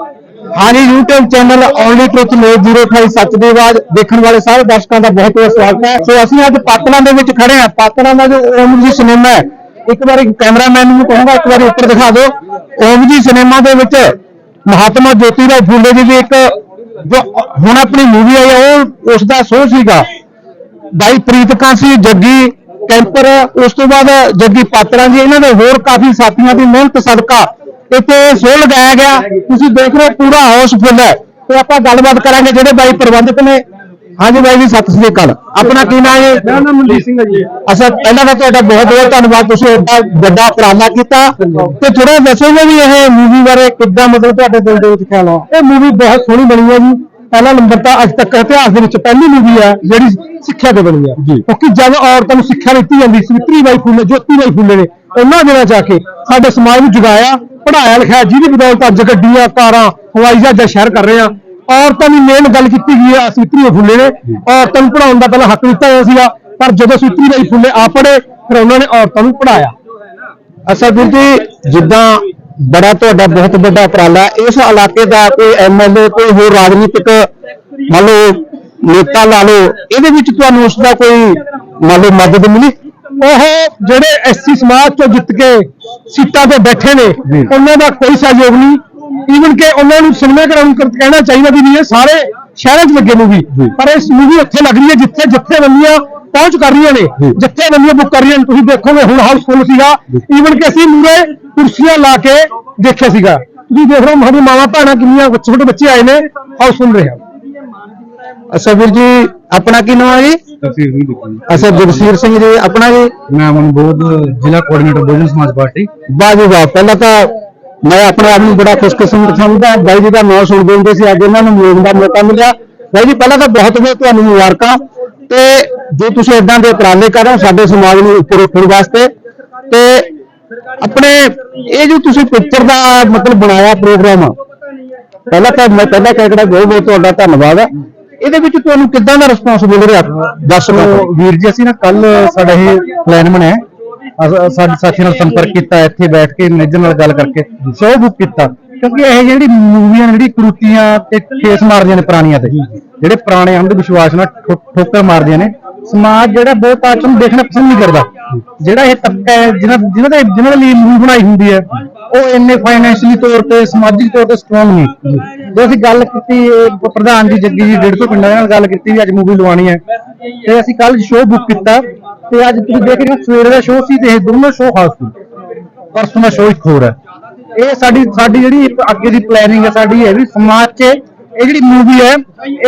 ਹਾਂਜੀ, YouTube channel only truth news 028 ਸੱਚ ਦੀ ਆਵਾਜ਼ ਦੇਖਣ ਵਾਲੇ ਸਾਰੇ ਦਰਸ਼ਕਾਂ ਦਾ ਬਹੁਤ ਬਹੁਤ ਸਵਾਗਤ ਹੈ। ਸੋ ਅਸੀਂ ਅੱਜ ਪਾਤੜਾਂ ਦੇ ਵਿੱਚ ਖੜੇ ਹਾਂ। ਪਾਤੜਾਂ ਦਾ ਜੋ ਓਮ ਜੀ ਸਿਨੇਮਾ ਹੈ, ਇੱਕ ਵਾਰੀ ਕੈਮਰਾਮੈਨ ਨੂੰ ਕਹੂੰਗਾ, ਇੱਕ ਵਾਰੀ ਉੱਪਰ ਦਿਖਾ ਦਿਓ। ਓਮ ਜੀ ਸਿਨੇਮਾ ਦੇ ਵਿੱਚ ਮਹਾਤਮਾ ਜੋਤੀ ਰਾਓ ਫੂਲੇ ਜੀ ਦੀ ਇੱਕ ਜੋ ਹੁਣ ਆਪਣੀ ਮੂਵੀ ਆਈ ਉਹ ਉਸ ਦਾ ਸ਼ੋਅ ਸੀਗਾ। ਬਾਈ ਪ੍ਰੀਤ ਕਾਂਸੀ ਜੱਗੀ ਕੈਂਪਰ, ਉਸ ਤੋਂ ਬਾਅਦ ਜੱਗੀ ਪਾਤਰਾਂ ਜੀ, ਇਹਨਾਂ ਦੇ ਹੋਰ ਕਾਫੀ ਸਾਥੀਆਂ ਦੀ ਮਿਹਨਤ, ਸਦਕਾ ਇੱਥੇ ਸ਼ੋਅ ਲਗਾਇਆ ਗਿਆ। ਤੁਸੀਂ ਦੇਖ ਰਹੇ ਹੋ ਪੂਰਾ ਹਾਊਸਫੁੱਲ ਹੈ। ਤੇ ਆਪਾਂ ਗੱਲਬਾਤ ਕਰਾਂਗੇ ਜਿਹੜੇ ਬਾਈ ਪ੍ਰਬੰਧਕ ਨੇ। ਹਾਂਜੀ ਬਾਈ ਜੀ ਸਤਿ ਸ੍ਰੀ ਅਕਾਲ। ਆਪਣਾ ਕੀ ਨਾਮ ਹੈ? ਮੇਰਾ ਨਾਮ ਮਨਜੀਤ ਸਿੰਘ ਹੈ ਜੀ। ਅੱਛਾ ਪਹਿਲਾਂ ਤਾਂ ਤੁਹਾਡਾ ਬਹੁਤ ਬਹੁਤ ਧੰਨਵਾਦ। ਤੁਸੀਂ ਏਡਾ ਵੱਡਾ ਉਪਰਾਲਾ ਕੀਤਾ। ਤੇ ਥੋੜਾ ਦੱਸੋਗੇ ਵੀ ਇਹ ਮੂਵੀ ਬਾਰੇ ਕਿੱਦਾਂ ਮਤਲਬ ਤੁਹਾਡੇ ਦਿਲ ਦੇ ਵਿੱਚ ਖਿਆਲ ਆ? ਇਹ ਮੂਵੀ ਬਹੁਤ ਸੋਹਣੀ ਬਣੀ ਹੈ ਜੀ। ਪਹਿਲਾ ਨੰਬਰ ਤਾਂ ਅੱਜ ਤੱਕ ਇਤਿਹਾਸ ਦੇ ਵਿੱਚ ਪਹਿਲੀ ਮੂਵੀ ਹੈ ਜਿਹੜੀ ਸਿੱਖਿਆ ਤੇ ਬਣੀ ਹੈ। ਕਿਉਂਕਿ ਜਦ ਔਰਤਾਂ ਨੂੰ ਸਿੱਖਿਆ ਦਿੱਤੀ ਜਾਂਦੀ ਸਵਿਤਰੀ ਬਾਈ ਫੁੱਲੇ ਜੋਤੀ ਬਾਈ ਫੁੱਲੇ ਨੇ ਉਹਨਾਂ ਦਿਨਾਂ ਜਾ ਕੇ ਸਾਡੇ ਸਮਾਜ ਨੂੰ ਜਗਾਇਆ। ਪੜਾਇਆ ਲਿਖਾਇਆ ਜਿਹਦੀ ਬਦੌਲਤ ਅੱਜ ਗੱਡੀਆਂ ਕਾਰਾਂ ਹਵਾਈ ਜਹਾਜ਼ਾਂ ਸ਼ਹਿਰ ਕਰ ਰਹੇ ਆ ਔਰਤਾਂ ਦੀ ਮੇਨ ਗੱਲ ਕੀਤੀ ਗਈ ਹੈ ਸਵਿਤਰੀ ਬਾਈ ਫੁੱਲੇ ਨੇ। ਔਰਤਾਂ ਨੂੰ ਪੜਾਉਣ ਦਾ ਪਹਿਲਾਂ ਹੱਕ ਦਿੱਤਾ ਹੋਇਆ ਸੀਗਾ ਪਰ ਜਦੋਂ ਸਵਿਤਰੀ ਬਾਈ ਫੁੱਲੇ ਆ ਪੜੇ ਫਿਰ ਉਹਨਾਂ ਨੇ ਔਰਤਾਂ ਨੂੰ ਪੜਾਇਆ ਵੀਰ ਜੀ ਜਿੱਦਾਂ ਬੜਾ ਤੁਹਾਡਾ ਬਹੁਤ ਵੱਡਾ ਉਪਰਾਲਾ ਇਸ ਇਲਾਕੇ ਦਾ ਕੋਈ ਐਮਐਲਏ ਕੋਈ ਹੋਰ ਰਾਜਨੀਤਿਕ ਮੰਨ ਲਓ ਨੇਤਾ ਲਾ ਲਓ ਇਹਦੇ ਵਿੱਚ ਤੁਹਾਨੂੰ ਉਸ ਦਾ ਕੋਈ ਮੰਨ ਲਓ ਮਦਦ ਮਿਲੀ? ਉਹ ਜਿਹੜੇ ਐਸਸੀ ਸਮਾਜ ਤੋਂ ਜਿੱਤ ਕੇ ਸੀਟਾਂ ਤੇ ਬੈਠੇ ਨੇ ਉਹਨਾਂ ਦਾ ਕੋਈ ਸਹਿਯੋਗ ਨਹੀਂ। ਈਵਨ ਕਿ ਉਹਨਾਂ ਨੂੰ ਸਿਨੇਮਾ ਘਰਾਂ ਨੂੰ ਕਰ- ਕਹਿਣਾ ਚਾਹੀਦਾ ਵੀ ਨਹੀਂ ਇਹ ਸਾਰੇ ਸ਼ਹਿਰਾਂ 'ਚ ਲੱਗੇ ਮੂਵੀ ਪਰ ਇਸ ਮੂਵੀ ਉੱਥੇ ਲੱਗ ਰਹੀ ਹੈ ਜਿੱਥੇ ਜਿੱਥੇ ਬੰਦੀਆਂ ਪਹੁੰਚ ਕਰ ਰਹੀਆਂ ਨੇ ਜਿੱਥੇ ਬੰਦੀਆਂ ਬੁੱਕ ਕਰ ਰਹੀਆਂ ਨੇ। ਤੁਸੀਂ ਦੇਖੋਗੇ ਹੁਣ ਹਾਊਸਫੁੱਲ ਸੀਗਾ। ਈਵਨ ਕਿ ਅਸੀਂ ਮੂਰੇ ਕੁਰਸੀਆਂ ਲਾ ਕੇ ਦੇਖਿਆ ਸੀਗਾ। ਤੁਸੀਂ ਦੇਖ ਰਹੇ ਹੋ ਸਾਡੀ ਮਾਵਾਂ ਭੈਣਾਂ ਕਿੰਨੀਆਂ ਛੋਟੇ ਛੋਟੇ ਬੱਚੇ ਆਏ ਨੇ ਹਾਊਸਫੁੱਲ ਰਿਹਾ ਅੱਛਾ ਵੀਰ ਜੀ ਆਪਣਾ ਕੀ ਨਾਮ ਹੈ ਜੀ? ਤਸਵੀਰ ਵੀ ਦੇਖੀ ਅੱਛਾ ਜਗਸੀਰ ਸਿੰਘ ਜੀ ਆਪਣਾ ਜੀ? ਮੈਂ ਮਨ ਬੋਧ ਜ਼ਿਲ੍ਹਾ ਕੋਆਰਡੀਨੇਟਰ ਬਹੁਜਨ ਸਮਾਜ ਪਾਰਟੀ। ਵਾਹ ਜੀ ਵਾਹ ਪਹਿਲਾਂ ਤਾਂ ਮੈਂ ਆਪਣੇ ਆਪ ਨੂੰ ਬੜਾ ਖੁਸ਼ਕਿਸਮਤ ਸਮਝਦਾ ਬਾਈ ਜੀ ਦਾ ਨਾਮ ਸੁਣਦੇ ਹੁੰਦੇ ਸੀ ਅੱਜ ਇਹਨਾਂ ਨੂੰ ਮਿਲਣ ਦਾ ਮੌਕਾ ਮਿਲਿਆ। ਬਾਈ ਜੀ ਪਹਿਲਾਂ ਤਾਂ ਬਹੁਤ ਬਹੁਤ ਤੁਹਾਨੂੰ ਮੁਬਾਰਕਾਂ। ਤੇ ਜੋ ਤੁਸੀਂ ਇਦਾਂ ਦੇ ਉਪਰਾਲੇ ਕਰ ਰਹੇ ਹੋ ਸਾਡੇ ਸਮਾਜ ਨੂੰ ਉੱਪਰ ਉੱਠਣ ਵਾਸਤੇ ਤੇ ਆਪਣੇ ਇਹ ਜੋ ਤੁਸੀਂ ਪਿਕਚਰ ਦਾ ਮਤਲਬ ਬਣਾਇਆ ਪ੍ਰੋਗਰਾਮ ਪਹਿਲਾਂ ਤਾਂ ਮੈਂ ਪਹਿਲਾਂ ਕਹਿ ਰਿਹਾ ਬਹੁਤ ਬਹੁਤ ਤੁਹਾਡਾ ਧੰਨਵਾਦ ਹੈ। ਇਹਦੇ ਵਿੱਚ ਤੁਹਾਨੂੰ ਕਿੱਦਾਂ ਦਾ ਰਿਸਪੌਂਸ ਮਿਲ ਰਿਹਾ? ਦੱਸ ਲਓ ਵੀਰ ਜੀ, ਅਸੀਂ ਨਾ ਕੱਲ ਸਾਡਾ ਇਹ ਪਲਾਨ ਬਣਿਆ। ਅਸ- ਸਾਡੇ ਸਾਥੀ ਨਾਲ ਸੰਪਰਕ ਕੀਤਾ, ਇੱਥੇ ਬੈਠ ਕੇ ਮੈਨੇਜਰ ਨਾਲ ਗੱਲ ਕਰਕੇ ਸ਼ੋਅ ਬੁੱਕ ਕੀਤਾ। ਕਿਉਂਕਿ ਇਹ ਜਿਹੜੀ ਮੂਵੀਆਂ ਨੇ, ਜਿਹੜੀ ਕਰੂਤੀਆਂ ਤੇ ਠੇਸ ਮਾਰਦੀਆਂ ਨੇ ਪੁਰਾਣੀਆਂ ਤੇ, ਜਿਹੜੇ ਪੁਰਾਣੇ ਅੰਧ ਵਿਸ਼ਵਾਸ ਨਾਲ ਠੋ- ਠੋਕਰ ਮਾਰਦੀਆਂ ਨੇ, ਸਮਾਜ ਜਿਹੜਾ ਬਹੁਤ ਅੱਜ ਦੇਖਣਾ ਪਸੰਦ ਨਹੀਂ ਕਰਦਾ। ਜਿਹੜਾ ਇਹ ਤਬਕਾ ਹੈ ਜਿਨ੍ਹਾਂ ਜਿਨ੍ਹਾਂ ਦੇ ਜਿਨ੍ਹਾਂ ਦੇ ਲਈ ਮੂਵੀ ਬਣਾਈ ਹੁੰਦੀ ਹੈ ਉਹ ਇੰਨੇ ਫਾਈਨੈਂਸ਼ੀਅਲੀ ਤੌਰ ਤੇ ਸਮਾਜਿਕ ਤੌਰ ਤੇ ਸਟਰੋਂਗ ਨਹੀਂ ਜੇ ਅਸੀਂ ਗੱਲ ਕੀਤੀ ਪ੍ਰਧਾਨ ਜੀ ਜੱਗੀ ਜੀ 150 ਪਿੰਡਾਂ ਨਾਲ ਗੱਲ ਕੀਤੀ ਵੀ ਅੱਜ ਮੂਵੀ ਲਵਾਣੀ ਹੈ। ਤੇ ਅਸੀਂ ਕੱਲ ਸ਼ੋਅ ਬੁੱਕ ਕੀਤਾ ਤੇ ਅੱਜ ਤੁਸੀਂ ਦੇਖ ਰਹੇ ਹੋ ਸਵੇਰੇ ਦਾ ਸ਼ੋਅ ਸੀ ਤੇ ਇਹ ਦੋਨੋਂ ਸ਼ੋਅ ਹਾਊਸਫੁੱਲ ਪਰਸੋਂ ਦਾ ਸ਼ੋਅ ਇੱਕ ਹੋਰ ਹੈ। ਇਹ ਸਾਡੀ ਸਾਡੀ ਜਿਹੜੀ ਅੱਗੇ ਦੀ ਪਲੈਨਿੰਗ ਹੈ ਸਾਡੀ ਇਹ ਵੀ ਸਮਾਜ 'ਚ ਇਹ ਜਿਹੜੀ ਮੂਵੀ ਹੈ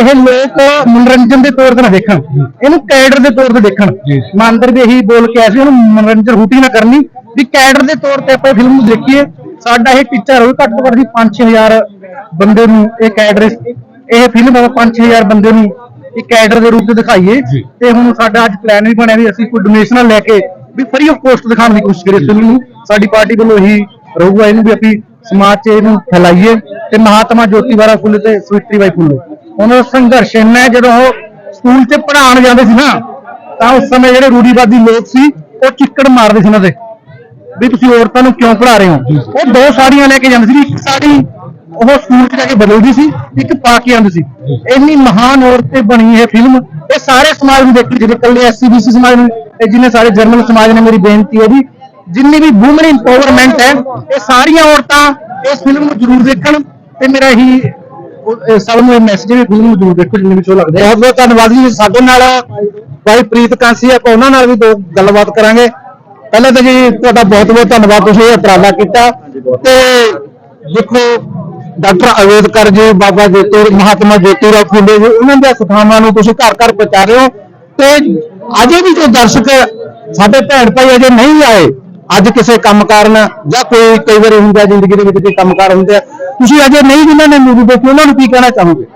ਇਹ ਲੋਕ ਮਨੋਰੰਜਨ ਦੇ ਤੌਰ ਤੇ ਨਾ ਦੇਖਣ। ਇਹਨੂੰ ਕੈਡਰ ਦੇ ਤੌਰ ਤੇ ਦੇਖਣ। ਮੈਂ ਅੰਦਰ ਵੀ ਇਹੀ ਬੋਲ ਕੇ ਆਇਆ ਸੀ ਉਹਨੂੰ ਮਨੋਰੰਜਨ ਹੂਟੀ ਨਾ ਕਰਨੀ। ਵੀ ਕੈਡਰ ਦੇ ਤੌਰ ਤੇ ਆਪਾਂ ਫਿਲਮ ਨੂੰ ਦੇਖੀਏ ਸਾਡਾ ਇਹ ਟੀਚਾ ਹੋਵੇ ਘੱਟ ਤੋਂ ਘੱਟ ਵੀ 5-6000 ਬੰਦੇ ਨੂੰ ਇਹ ਕੈਡਰ ਇਹ ਫਿਲਮ 5-6000 ਬੰਦੇ ਨੂੰ ਇੱਕ ਕੈਡਰ ਦੇ ਰੂਪ ਚ ਦਿਖਾਈਏ। ਤੇ ਹੁਣ ਸਾਡਾ ਅੱਜ ਪਲਾਨ ਵੀ ਬਣਿਆ ਵੀ ਅਸੀਂ ਕੋਈ ਡੋਨੇਸ਼ਨਾਂ ਲੈ ਕੇ ਵੀ ਫ੍ਰੀ ਆਫ ਕੋਸਟ ਦਿਖਾਉਣ ਦੀ ਕੋਸ਼ਿਸ਼ ਕਰੀਏ ਫਿਲਮ ਨੂੰ। ਸਾਡੀ ਪਾਰਟੀ ਵੱਲੋਂ ਇਹੀ ਰਹੂਗਾ ਇਹਨੂੰ ਵੀ ਅਸੀਂ ਸਮਾਜ 'ਚ ਇਹਨੂੰ ਫੈਲਾਈਏ। ਤੇ ਮਹਾਤਮਾ ਜੋਤੀ ਬਾਰਾ ਫੁੱਲੇ ਤੇ ਸਵਿਤਰੀ ਬਾਈ ਫੁੱਲੇ। ਉਹਨਾਂ ਦਾ ਸੰਘਰਸ਼ ਇੰਨਾ ਜਦੋਂ ਉਹ ਸਕੂਲ 'ਚ ਪੜ੍ਹਾਉਣ ਜਾਂਦੇ ਸੀ ਨਾ ਤਾਂ ਉਸ ਸਮੇਂ ਜਿਹੜੇ ਰੂੜੀਵਾਦੀ ਲੋਕ ਸੀ ਉਹ ਚਿੱਕੜ ਮਾਰਦੇ ਸੀ ਉਹਨਾਂ ਦੇ। ਵੀ ਤੁਸੀਂ ਔਰਤਾਂ ਨੂੰ ਕਿਉਂ ਪੜ੍ਹਾ ਰਹੇ ਹੋ? ਉਹ ਦੋ ਸਾੜੀਆਂ ਲੈ ਕੇ ਜਾਂਦੇ ਸੀ ਇੱਕ ਸਾੜੀ ਉਹ ਸਕੂਲ 'ਚ ਜਾ ਕੇ ਬਦਲਦੀ ਸੀ ਇੱਕ ਪਾ ਕੇ ਆਉਂਦੀ ਸੀ। ਇੰਨੀ ਮਹਾਨ ਔਰਤ ਤੇ ਬਣੀ ਇਹ ਫਿਲਮ ਇਹ ਸਾਰੇ ਸਮਾਜ ਨੂੰ ਦੇਖੀ ਜਿਹੜੇ ਇਕੱਲੇ ਐਸਸੀਬੀਸੀ ਸਮਾਜ ਨੂੰ ਤੇ ਜਿੰਨੇ ਸਾਰੇ ਜਰਨਲ ਸਮਾਜ ਨੇ ਮੇਰੀ ਬੇਨਤੀ ਹੈ ਵੀ ਜਿੰਨੀ ਵੀ ਵੂਮਨ ਇੰਪਾਵਰਮੈਂਟ ਹੈ ਇਹ ਸਾਰੀਆਂ ਔਰਤਾਂ ਇਸ ਫਿਲਮ ਨੂੰ ਜ਼ਰੂਰ ਦੇਖਣ ਤੇ ਮੇਰਾ ਇਹੀ ਇਹ ਸਭ ਨੂੰ ਇਹ ਮੈਸੇਜ ਵੀ ਫਿਲਮ ਨੂੰ ਜ਼ਰੂਰ ਦੇਖੋ ਜਿੰਨੇ ਵੀ ਸ਼ੋ ਲੱਗਦੇ ਬਹੁਤ ਬਹੁਤ ਧੰਨਵਾਦ ਜੀ ਸਾਡੇ ਨਾਲ ਭਾਈ ਪ੍ਰੀਤ ਕਾਂਸੀ ਆਪਾਂ ਉਹਨਾਂ ਨਾਲ ਵੀ ਦੋ ਗੱਲਬਾਤ ਕਰਾਂਗੇ। ਪਹਿਲਾਂ ਤਾਂ ਜੀ ਤੁਹਾਡਾ ਬਹੁਤ ਬਹੁਤ ਧੰਨਵਾਦ, ਤੁਸੀਂ ਇਹ ਉਪਰਾਲਾ ਕੀਤਾ ਤੇ ਦੇਖੋ ਡਾਕਟਰ ਅੰਬੇਦਕਰ ਜੀ, ਬਾਬਾ ਜੋਤੀ, ਮਹਾਤਮਾ ਜੋਤੀ ਰਾਓ ਫੂਲੇ ਜੀ, ਉਹਨਾਂ ਦੀਆਂ ਸਿੱਖਿਆਵਾਂ ਨੂੰ ਤੁਸੀਂ ਘਰ ਘਰ ਪਹੁੰਚਾ ਰਹੇ ਹੋ ਤੇ ਅਜੇ ਵੀ ਜੋ ਦਰਸ਼ਕ ਸਾਡੇ ਭੈਣ ਭਾਈ ਅਜੇ ਨਹੀਂ ਆਏ, ਅੱਜ ਕਿਸੇ ਕੰਮ ਕਾਰਨ ਜਾਂ ਕੋਈ ਕਈ ਵਾਰੀ ਹੁੰਦਾ ਜ਼ਿੰਦਗੀ ਦੇ ਵਿੱਚ ਕੋਈ ਕੰਮ ਕਾਰ ਹੁੰਦੇ ਆ, ਤੁਸੀਂ ਅਜੇ ਨਹੀਂ ਜਿਨ੍ਹਾਂ ਨੇ ਮੂਵੀ ਦੇਖੀ, ਉਹਨਾਂ ਨੂੰ ਕੀ ਕਹਿਣਾ ਚਾਹੋਗੇ?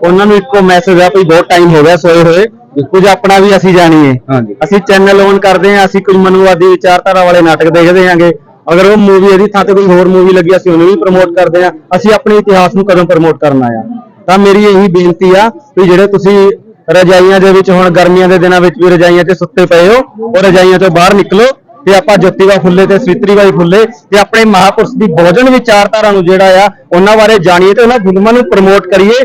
ਉਹਨਾਂ ਨੂੰ ਇੱਕੋ ਮੈਸੇਜ ਆ ਭਈ ਬਹੁਤ ਟਾਈਮ ਹੋ ਗਿਆ ਸੋਏ ਹੋਏ। ਕੁਝ ਆਪਣਾ ਵੀ ਅਸੀਂ ਜਾਣੀਏ। ਹਾਂਜੀ। ਅਸੀਂ ਚੈਨਲ ਔਨ ਕਰਦੇ ਆਂ ਅਸੀਂ ਕੁਝ ਮਨੂਵਾਦੀ ਵਿਚਾਰਧਾਰਾ ਵਾਲੇ ਨਾਟਕ ਦੇਖਦੇ ਆਂਗੇ ਅਗਰ ਉਹ ਮੂਵੀ ਇਹਦੀ ਥਾਂ ਤੇ ਕੋਈ ਹੋਰ ਮੂਵੀ ਲੱਗੀ ਅਸੀਂ ਉਹਨੂੰ ਵੀ ਪ੍ਰਮੋਟ ਕਰਦੇ ਆਂ ਅਸੀਂ ਆਪਣੇ ਇਤਿਹਾਸ ਨੂੰ ਕਦੋਂ ਪ੍ਰਮੋਟ ਕਰਨਾ ਆ ਤਾਂ ਮੇਰੀ ਇਹੀ ਬੇਨਤੀ ਆ ਵੀ ਜਿਹੜੇ ਤੁਸੀਂ ਰਜਾਈਆਂ ਦੇ ਵਿੱਚ ਹੁਣ ਗਰਮੀਆਂ ਦੇ ਦਿਨਾਂ ਵਿੱਚ ਵੀ ਰਜਾਈਆਂ 'ਚ ਸੁੱਤੇ ਪਏ ਹੋ ਉਹ ਰਜਾਈਆਂ ਤੋਂ ਬਾਹਰ ਨਿਕਲੋ ਤੇ ਆਪਾਂ ਜੋਤੀਬਾ ਫੁੱਲੇ ਤੇ ਸਵਿਤਰੀਬਾਈ ਫੁੱਲੇ ਤੇ ਆਪਣੇ ਮਹਾਪੁਰਸ਼ ਦੀ ਭੋਜਨ ਵਿਚਾਰਧਾਰਾ ਨੂੰ ਜਿਹੜਾ ਆ ਉਹਨਾਂ ਬਾਰੇ ਜਾਣੀਏ ਤੇ ਉਹਨਾਂ ਫਿਲਮਾਂ ਨੂੰ ਪ੍ਰਮੋਟ ਕਰੀਏ।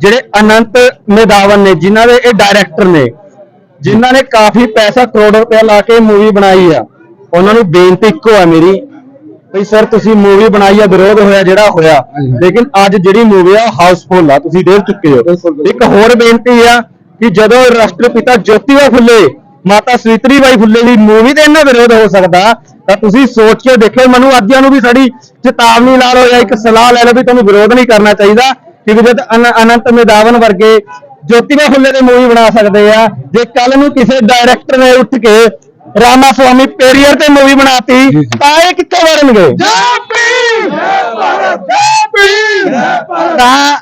ਜਿਹੜੇ ਅਨੰਤ ਮੇਧਾਵਨ ਨੇ ਜਿਨ੍ਹਾਂ ਦੇ ਇਹ ਡਾਇਰੈਕਟਰ ਨੇ ਜਿਨ੍ਹਾਂ ਨੇ ਕਾਫੀ ਪੈਸਾ ਕਰੋੜ ਰੁਪਇਆ ਲਾ ਕੇ ਮੂਵੀ ਬਣਾਈ ਆ ਉਹਨਾਂ ਨੂੰ ਬੇਨਤੀ ਇੱਕੋ ਆ ਮੇਰੀ ਵੀ ਸਰ ਤੁਸੀਂ ਮੂਵੀ ਬਣਾਈ ਆ ਵਿਰੋਧ ਹੋਇਆ ਜਿਹੜਾ ਹੋਇਆ ਲੇਕਿਨ ਅੱਜ ਜਿਹੜੀ ਮੂਵੀ ਆ ਹਾਊਸਫੁੱਲ ਆ ਤੁਸੀਂ ਦੇਖ ਚੁੱਕੇ ਹੋ। ਇੱਕ ਹੋਰ ਬੇਨਤੀ ਆ ਕਿ ਜਦੋਂ ਰਾਸ਼ਟਰਪਿਤਾ ਜੋਤੀਬਾ ਫੁੱਲੇ ਮਾਤਾ ਸਵਿਤਰੀਬਾਈ ਫੁੱਲੇ ਦੀ ਮੂਵੀ ਤੇ ਇਹਨਾਂ ਵਿਰੋਧ ਹੋ ਸਕਦਾ ਤਾਂ ਤੁਸੀਂ ਸੋਚ ਕੇ ਦੇਖੋ ਮਨੂ ਆਦਿਆਂ ਨੂੰ ਵੀ ਸਾਡੀ ਚੇਤਾਵਨੀ ਲਾ ਲਓ ਜਾਂ ਇੱਕ ਸਲਾਹ ਲੈ ਲਓ ਵੀ ਤੁਹਾਨੂੰ ਵਿਰੋਧ ਨਹੀਂ ਕਰਨਾ ਚਾਹੀਦਾ। ਕਿਉਂਕਿ ਜਦ ਅਨ- ਅਨੰਤ ਮੇਧਾਵਨ ਵਰਗੇ ਜੋਤੀਬਾ ਫੁੱਲੇ ਦੀ ਮੂਵੀ ਬਣਾ ਸਕਦੇ ਆ ਜੇ ਕੱਲ ਨੂੰ ਕਿਸੇ ਡਾਇਰੈਕਟਰ ਨੇ ਉੱਠ ਕੇ ਰਾਮਾ ਸਵਾਮੀ ਪੇਰੀਅਰ ਤੇ ਮੂਵੀ ਬਣਾਤੀ ਤਾਂ ਇਹ ਕਿੱਥੇ ਵੜਨਗੇ ਤਾਂ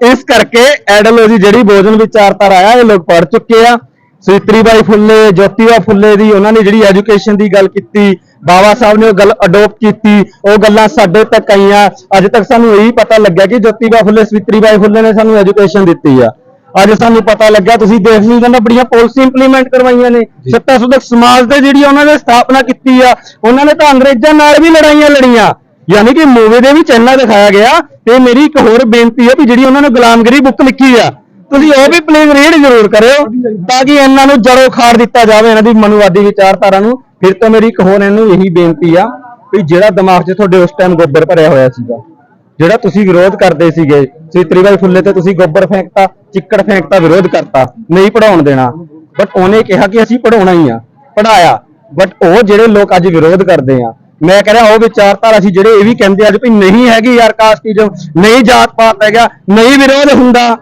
ਇਸ ਕਰਕੇ ਐਡਲੋਜੀ ਜਿਹੜੀ ਭੋਜਨ ਵਿਚਾਰਧਾਰਾ ਆਇਆ ਇਹ ਲੋਕ ਪੜ ਚੁੱਕੇ ਆ। ਸਵਿਤਰੀਬਾਈ ਫੁੱਲੇ ਜੋਤੀਬਾ ਫੁੱਲੇ ਦੀ ਉਹਨਾਂ ਨੇ ਜਿਹੜੀ ਐਜੂਕੇਸ਼ਨ ਦੀ ਗੱਲ ਕੀਤੀ ਬਾਬਾ ਸਾਹਿਬ ਨੇ ਉਹ ਗੱਲ ਅਡੋਪਟ ਕੀਤੀ ਉਹ ਗੱਲਾਂ ਸਾਡੇ ਤੱਕ ਆਈਆਂ। ਅੱਜ ਤੱਕ ਸਾਨੂੰ ਇਹੀ ਪਤਾ ਲੱਗਿਆ ਕਿ ਜੋਤੀਬਾ ਫੁੱਲੇ ਸਵਿਤਰੀਬਾਈ ਫੁੱਲੇ ਨੇ ਸਾਨੂੰ ਐਜੂਕੇਸ਼ਨ ਦਿੱਤੀ ਆ। ਅੱਜ ਸਾਨੂੰ ਪਤਾ ਲੱਗਾ ਤੁਸੀਂ ਦੇਖ ਲਈ ਜਾਂਦਾ ਬੜੀਆਂ ਪਾਲਿਸੀ ਇੰਪਲੀਮੈਂਟ ਕਰਵਾਈਆਂ ਨੇ। ਸੱਤਾ ਸੁਧਕ ਸਮਾਜ ਦੇ ਜਿਹੜੀ ਉਹਨਾਂ ਨੇ ਸਥਾਪਨਾ ਕੀਤੀ ਆ ਉਹਨਾਂ ਨੇ ਤਾਂ ਅੰਗਰੇਜ਼ਾਂ ਨਾਲ ਵੀ ਲੜਾਈਆਂ ਲੜੀਆਂ। ਯਾਨੀ ਕਿ ਮੂਵੀ ਦੇ ਵਿੱਚ ਇੰਨਾ ਦਿਖਾਇਆ ਗਿਆ ਤੇ ਮੇਰੀ ਇੱਕ ਹੋਰ ਬੇਨਤੀ ਹੈ ਕਿ ਜਿਹੜੀ ਉਹਨਾਂ ਨੇ ਗੁਲਾਮਗਿਰੀ ਬੁੱਕ ਲਿਖੀ ਆ ਤੁਸੀਂ ਉਹ ਵੀ ਪਲੀਜ਼ ਰੀਡ ਜ਼ਰੂਰ ਕਰਿਓ ਤਾਂ ਕਿ ਇਹਨਾਂ ਨੂੰ ਜੜੋਂ ਖਾੜ ਦਿੱਤਾ ਜਾਵੇ, ਇਹਨਾਂ ਦੀ ਮਨੁਵਾਦੀ ਵਿਚਾਰਧਾਰਾ ਨੂੰ। ਫਿਰ ਤੋਂ ਮੇਰੀ ਇੱਕ ਹੋਰ ਇਹਨੂੰ ਇਹੀ ਬੇਨਤੀ ਆ ਵੀ ਜਿਹੜਾ ਦਿਮਾਗ 'ਚ ਤੁਹਾਡੇ ਉਸ ਟਾਈਮ ਗੋਬਰ ਭਰਿਆ ਹੋਇਆ ਸੀਗਾ, ਜਿਹੜਾ ਤੁਸੀਂ ਵਿਰੋਧ ਕਰਦੇ ਸੀਗੇ ਸਵਿਤਰੀਬਾਈ ਫੁੱਲੇ ਤੇ ਤੁਸੀਂ ਗੋਬਰ ਫੇਂਕਤਾ, ਚਿੱਕੜ ਫੇਂਕਤਾ, ਵਿਰੋਧ ਕਰਤਾ, ਨਹੀਂ ਪੜਾਉਣ ਦੇਣਾ। ਬਟ ਉਹਨੇ ਕਿਹਾ ਕਿ ਅਸੀਂ ਪੜਾਉਣਾ ਹੀ ਆ ਪੜਾਇਆ ਬਟ ਉਹ ਜਿਹੜੇ ਲੋਕ ਅੱਜ ਵਿਰੋਧ ਕਰਦੇ ਆ, ਮੈਂ ਕਹਿ ਰਿਹਾ ਉਹ ਵਿਚਾਰਧਾਰਾ ਸੀ ਜਿਹੜੇ ਇਹ ਵੀ ਕਹਿੰਦੇ ਅੱਜ ਵੀ ਨਹੀਂ ਹੈਗੀ ਯਾਰ ਕਾਸਟਿਜ਼ਮ ਨਹੀਂ ਜਾਤ ਪਾਤ ਹੈਗਾ, ਨਹੀਂ ਵਿਰੋਧ ਹੁੰਦਾ।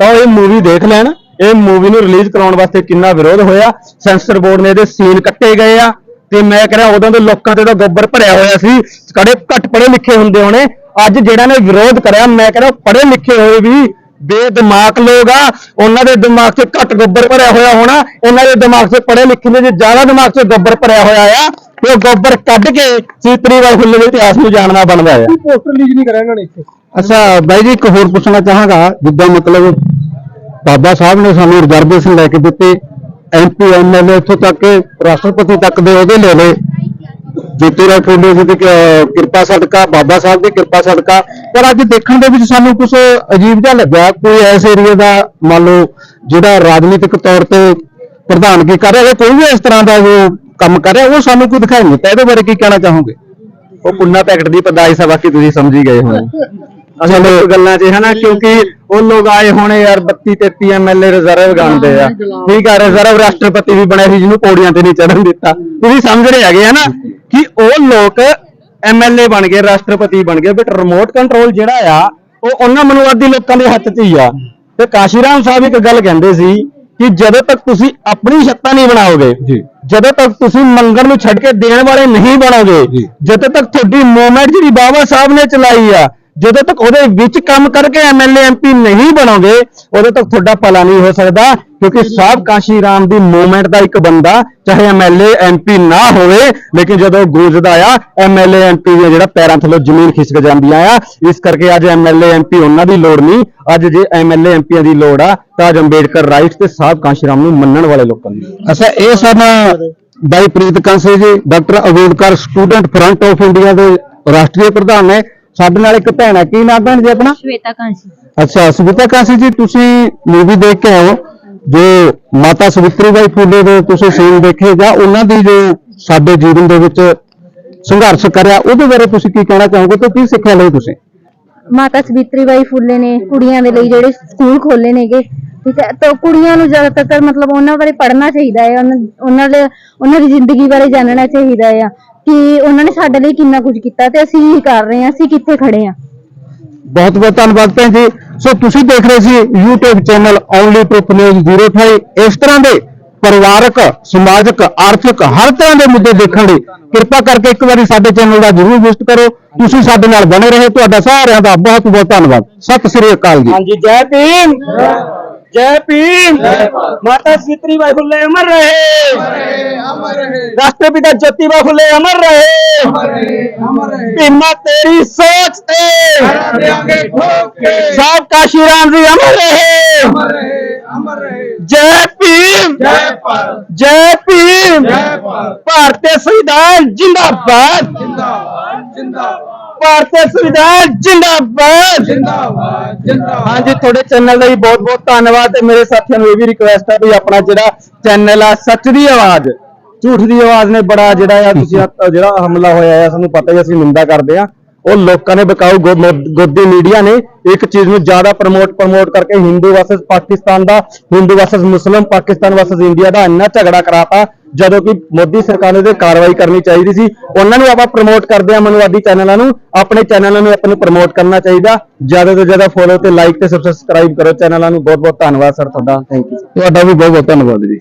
ਤਾਂ ਇਹ ਮੂਵੀ ਦੇਖ ਲੈਣ। ਇਹ ਮੂਵੀ ਨੂੰ ਰਿਲੀਜ਼ ਕਰਾਉਣ ਵਾਸਤੇ ਕਿੰਨਾ ਵਿਰੋਧ ਹੋਇਆ। ਸੈਂਸਰ ਬੋਰਡ ਨੇ ਇਹਦੇ ਸੀਨ ਕੱਟੇ ਗਏ ਆ। ਤੇ ਮੈਂ ਕਹਿ ਰਿਹਾ ਉਦੋਂ ਦੇ ਲੋਕਾਂ ਤੇ ਤਾਂ ਗੋਬਰ ਭਰਿਆ ਹੋਇਆ ਸੀ। ਕੜੇ ਘੱਟ ਪੜ੍ਹੇ ਲਿਖੇ ਹੁੰਦੇ ਹੋਣੇ। ਅੱਜ ਜਿਹੜਾ ਨੇ ਵਿਰੋਧ ਕਰਿਆ, ਮੈਂ ਕਹਿ ਰਿਹਾ ਪੜ੍ਹੇ ਲਿਖੇ ਹੋਏ ਵੀ ਬੇਦਿਮਾਗ ਲੋਕ ਆ। ਉਹਨਾਂ ਦੇ ਦਿਮਾਗ 'ਚ ਘੱਟ ਗੋਬਰ ਭਰਿਆ ਹੋਇਆ ਹੋਣਾ। ਇਹਨਾਂ ਦੇ ਦਿਮਾਗ 'ਚ ਪੜ੍ਹੇ ਲਿਖੇ ਨੇ, ਜੇ ਜ਼ਿਆਦਾ ਦਿਮਾਗ 'ਚ ਗੋਬਰ ਭਰਿਆ ਹੋਇਆ ਆ, ਤੇ ਉਹ ਗੋਬਰ ਕੱਢ ਕੇ ਸੀਤਰੀ ਵਾਲ ਖੁੱਲੇ ਦੇ ਇਤਿਹਾਸ ਨੂੰ ਜਾਣਨਾ ਬਣਦਾ ਆ। ਪੋਸਟਰ ਰਿਲੀਜ਼ ਨਹੀਂ ਕਰਿਆ ਇਹਨਾਂ ਨੇ ਇੱਥੇ। ਅੱਛਾ, ਬਾਈ ਜੀ, ਇੱਕ ਹੋਰ ਪੁੱਛਣਾ ਚਾਹਾਂਗਾ, ਜਿੱਦਾਂ ਮਤਲਬ ਬਾਬਾ ਸਾਹਿਬ ਨੇ ਸਾਨੂੰ ਰਿਜ਼ਰਵੇਸ਼ਨ ਲੈ ਕੇ ਦਿੱਤੇ ਐਮਪੀ ਐਮਐਲਏ ਇੱਥੋਂ ਤੱਕ ਕਿ ਰਾਸ਼ਟਰਪਤੀ ਤੱਕ ਦੇ ਉਹਦੇ ਲੈ ਲਏ। ਜੋਤੀ ਰਾਏ ਜੀ ਦੀ ਕਿਰਪਾ ਸਦਕਾ, ਬਾਬਾ ਸਾਹਿਬ ਦੀ ਕਿਰਪਾ ਸਦਕਾ। ਪਰ ਅੱਜ ਦੇਖਣ ਦੇ ਵਿੱਚ ਸਾਨੂੰ ਕੁਝ ਅਜੀਬ ਜਿਹਾ ਲੱਗਾ ਕੋਈ ਐਸ ਏਰੀਆ ਦਾ ਮੰਨ ਲਓ ਜਿਹੜਾ ਰਾਜਨੀਤਿਕ ਤੌਰ ਤੇ ਪ੍ਰਧਾਨਗੀ ਕਰ ਰਿਹਾ ਹੈ ਕੋਈ ਵੀ ਇਸ ਤਰ੍ਹਾਂ ਦਾ ਜੋ ਕੰਮ ਕਰ ਰਿਹਾ, ਉਹ ਸਾਨੂੰ ਕੋਈ ਦਿਖਾਈ ਨਹੀਂ ਦਿੱਤਾ। ਇਹਦੇ ਬਾਰੇ ਕੀ ਕਹਿਣਾ ਚਾਹੋਗੇ? ਉਹ ਪੁੰਨਾ ਪੈਕਟ ਦੀ ਪਦਾਇਸ਼ ਆ ਬਾਕੀ ਤੁਸੀਂ ਸਮਝੀ ਗਏ ਹੋਣੇ ਵਿੱਚ ਗੱਲਾਂ 'ਚ ਹਨਾ ਕਿਉਂਕਿ ਉਹ ਲੋਕ ਆਏ ਹੋਣੇ ਯਾਰ 32 33 ਐਮਐਲਏ ਰਿਜ਼ਰਵ ਗਾਉਂਦੇ ਆ। ਠੀਕ ਆ ਰਿਜ਼ਰਵ ਰਾਸ਼ਟਰਪਤੀ ਵੀ ਬਣਿਆ ਸੀ ਜਿਹਨੂੰ ਪੌੜੀਆਂ ਤੇ ਨਹੀਂ ਚੜਨ ਦਿੱਤਾ। ਤੁਸੀਂ ਸਮਝ ਰਹੇ ਹੈਗੇ ਹਨਾ ਕਿ ਉਹ ਲੋਕ ਐਮਐਲਏ ਬਣ ਗਏ ਰਾਸ਼ਟਰਪਤੀ ਬਣ ਗਏ ਬਟ ਰਿਮੋਟ ਕੰਟਰੋਲ ਜਿਹੜਾ ਆ ਉਹ ਉਹਨਾਂ ਮਨੁਵਾਦੀ ਲੋਕਾਂ ਦੇ ਹੱਥ 'ਚ ਹੀ ਆ। ਤੇ ਕਾਸ਼ੀਰਾਮ ਸਾਹਿਬ ਇੱਕ ਗੱਲ ਕਹਿੰਦੇ ਸੀ ਕਿ ਜਦੋਂ ਤੱਕ ਤੁਸੀਂ ਆਪਣੀ ਸੱਤਾ ਨਹੀਂ ਬਣਾਓਗੇ ਜੀ। ਜਦੋਂ ਤੱਕ ਤੁਸੀਂ ਮੰਗਣ ਨੂੰ ਛੱਡ ਕੇ ਦੇਣ ਵਾਲੇ ਨਹੀਂ ਬਣੋਗੇ। ਜਦੋਂ ਤੱਕ ਤੁਹਾਡੀ ਮੂਵਮੈਂਟ ਜਿਹੜੀ ਬਾਬਾ ਸਾਹਿਬ ਨੇ ਚਲਾਈ ਆ ਜਦੋਂ ਤੱਕ ਉਹਦੇ ਵਿੱਚ ਕੰਮ ਕਰਕੇ ਐਮਐਲਏ ਐਮਪੀ ਨਹੀਂ ਬਣਾਉਂਦੇ ਉਦੋਂ ਤੱਕ ਤੁਹਾਡਾ ਭਲਾ ਨਹੀਂ ਹੋ ਸਕਦਾ, ਕਿਉਂਕਿ ਸਾਹਿਬ ਕਾਸ਼ੀ ਰਾਮ ਦੀ ਮੂਵਮੈਂਟ ਦਾ ਇੱਕ ਬੰਦਾ, ਚਾਹੇ ਐਮਐਲਏ ਐਮਪੀ ਨਾ ਹੋਵੇ, ਲੇਕਿਨ ਜਦੋਂ ਗੂੰਜਦਾ ਆ ਐਮਐਲਏ ਐਮਪੀ ਦੀਆਂ ਜਿਹੜਾ ਪੈਰਾਂ ਥੱਲੋਂ ਜ਼ਮੀਨ ਖਿਸਕ ਜਾਂਦੀਆਂ ਆ, ਇਸ ਕਰਕੇ ਅੱਜ ਐਮਐਲਏ ਐਮਪੀ ਉਹਨਾਂ ਦੀ ਲੋੜ ਨਹੀਂ, ਅੱਜ ਜੇ ਐਮਐਲਏ ਐਮਪੀਆਂ ਦੀ ਲੋੜ ਆ, ਤਾਂ ਅੱਜ ਅੰਬੇਡਕਰ ਰਾਈਟਸ ਤੇ ਸਾਹਿਬ ਕਾਸ਼ੀ ਰਾਮ ਨੂੰ ਮੰਨਣ ਵਾਲੇ ਲੋਕਾਂ ਦੀ ਅੱਛਾ, ਇਹ ਸਨ ਬਾਈ Preet Kanse ji, doctor Ambedkar student front of India ਦੇ ਰਾਸ਼ਟਰੀ ਪ੍ਰਧਾਨ ਨੇ। ਸਾਡੇ ਨਾਲ ਇੱਕ ਭੈਣ ਹੈ ਕੀ ਨਾਮ ਭੈਣ ਜੀ ਆਪਣਾ? ਸ਼ਵੇਤਾ ਕਾਂਸੀ। ਅੱਛਾ ਸੁਵਿਤਾ ਕਾਂਸੀ ਜੀ ਤੁਸੀਂ ਮੂਵੀ ਦੇਖ ਕੇ ਆਏ ਹੋ ਜੋ ਮਾਤਾ ਸਵਿਤਰੀ ਬਾਈ ਫੁੱਲੇ ਦੇ ਤੁਸੀਂ ਸੀਨ ਦੇਖੇ ਜਾਂ ਉਹਨਾਂ ਦੀ ਜੋ ਸਾਡੇ ਜੀਵਨ ਦੇ ਵਿੱਚ ਸੰਘਰਸ਼ ਕਰਿਆ ਉਹਦੇ ਬਾਰੇ ਤੁਸੀਂ ਕੀ ਕਹਿਣਾ ਚਾਹੋਗੇ ਤੇ ਕੀ ਸਿੱਖਿਆ ਲਈ ਤੁਸੀਂ? ਮਾਤਾ ਸਵਿਤਰੀ ਬਾਈ ਫੁੱਲੇ ਨੇ ਕੁੜੀਆਂ ਦੇ ਲਈ ਜਿਹੜੇ ਸਕੂਲ ਖੋਲੇ ਨੇਗੇ। ਠੀਕ ਹੈ ਤਾਂ ਕੁੜੀਆਂ ਨੂੰ ਜ਼ਿਆਦਾਤਰ ਮਤਲਬ ਉਹਨਾਂ ਬਾਰੇ ਪੜ੍ਹਨਾ ਚਾਹੀਦਾ ਹੈ ਉਹਨਾਂ ਉਹਨਾਂ ਦੇ ਉਹਨਾਂ ਦੀ ਜ਼ਿੰਦਗੀ ਬਾਰੇ ਜਾਣਨਾ ਚਾਹੀਦਾ ਹੈ। ਕਿ ਉਹਨਾਂ ਨੇ ਸਾਡੇ ਲਈ ਕਿੰਨਾ ਕੁਝ ਕੀਤਾ ਤੇ ਅਸੀਂ ਕੀ ਕਰ ਰਹੇ ਹਾਂ ਅਸੀਂ ਕਿੱਥੇ ਖੜੇ ਹਾਂ? ਬਹੁਤ ਬਹੁਤ ਧੰਨਵਾਦ ਭੈਣ ਜੀ। ਸੋ ਤੁਸੀਂ ਦੇਖ ਰਹੇ ਸੀ YouTube channel only truth news 05 ਇਸ ਤਰ੍ਹਾਂ ਦੇ ਪਰਿਵਾਰਕ ਸਮਾਜਿਕ ਆਰਥਿਕ ਹਰ ਤਰ੍ਹਾਂ ਦੇ ਮੁੱਦੇ ਦੇਖਣ ਲਈ ਕਿਰਪਾ ਕਰਕੇ ਇੱਕ ਵਾਰੀ ਸਾਡੇ ਚੈਨਲ ਦਾ ਜਰੂਰ ਵਿਜ਼ਿਟ ਕਰੋ। ਤੁਸੀਂ ਸਾਡੇ ਨਾਲ ਬਣੇ ਰਹੇ। ਤੁਹਾਡਾ ਸਾਰਿਆਂ ਦਾ ਬਹੁਤ ਬਹੁਤ ਧੰਨਵਾਦ। ਸਤਿ ਸ੍ਰੀ ਅਕਾਲ ਜੀ। ਹਾਂਜੀ ਜੈ ਭੀਮ। जय भीम माता सावित्री बाई फुले अमर रहे राष्ट्रपिता ज्योतिबा फुले अमर रहे भीमा तेरी सोच थे साहब काशीराम जी अमर रहे जय भीम जय भीम भारतीय संविधान जिंदाबाद ਭਾਰਤੀ ਸੰਵਿਧਾਨ ਜਿੰਦਾਬਾਦ। ਹਾਂਜੀ ਤੁਹਾਡੇ ਚੈਨਲ ਦਾ ਵੀ ਬਹੁਤ ਬਹੁਤ ਧੰਨਵਾਦ ਤੇ ਮੇਰੇ ਸਾਥੀਆਂ ਨੂੰ ਇਹ ਵੀ ਰਿਕੁਐਸਟ ਹੈ ਵੀ ਆਪਣਾ ਜਿਹੜਾ ਚੈਨਲ ਆ ਸੱਚ ਦੀ ਆਵਾਜ਼ ਝੂਠ ਦੀ ਆਵਾਜ਼ ਨੇ ਬੜਾ ਜਿਹੜਾ ਆ ਤੁਸੀਂ ਆਹ ਜਿਹੜਾ ਹਮਲਾ ਹੋਇਆ ਆ ਸਾਨੂੰ ਪਤਾ ਹੀ ਅਸੀਂ ਨਿੰਦਾ ਕਰਦੇ ਆ। ਉਹ ਲੋਕਾਂ ਨੇ ਬਕਾਊ ਗੋਦੀ ਮੀਡੀਆ ਨੇ ਇੱਕ ਚੀਜ਼ ਨੂੰ ਜ਼ਿਆਦਾ ਪ੍ਰਮੋਟ ਪ੍ਰਮੋਟ ਕਰਕੇ ਹਿੰਦੂ ਵਰਸਸ ਪਾਕਿਸਤਾਨ ਦਾ Hindu versus Muslim Pakistan versus India ਦਾ ਇੰਨਾ ਝਗੜਾ ਕਰਾਤਾ ਜਦੋਂ ਕਿ ਮੋਦੀ ਸਰਕਾਰ ਨੇ ਤੇ ਕਾਰਵਾਈ ਕਰਨੀ ਚਾਹੀਦੀ ਸੀ। ਉਹਨਾਂ ਨੂੰ ਆਪਾਂ ਪ੍ਰਮੋਟ ਕਰਦੇ ਆ ਮਨਵਾਦੀ ਚੈਨਲਾਂ ਨੂੰ। ਆਪਣੇ ਚੈਨਲਾਂ ਨੂੰ ਆਪਾਂ ਨੂੰ ਪ੍ਰਮੋਟ ਕਰਨਾ ਚਾਹੀਦਾ। ਜ਼ਿਆਦਾ ਤੋਂ ਜ਼ਿਆਦਾ ਫੋਲੋ ਤੇ ਲਾਈਕ ਤੇ ਸਬਸਕ੍ਰਾਈਬ ਕਰੋ ਚੈਨਲਾਂ ਨੂੰ। ਬਹੁਤ ਬਹੁਤ ਧੰਨਵਾਦ ਸਰ ਤੁਹਾਡਾ। ਥੈਂਕ ਯੂ ਤੁਹਾਡਾ ਵੀ ਬਹੁਤ ਬਹੁਤ ਧੰਨਵਾਦ ਜੀ।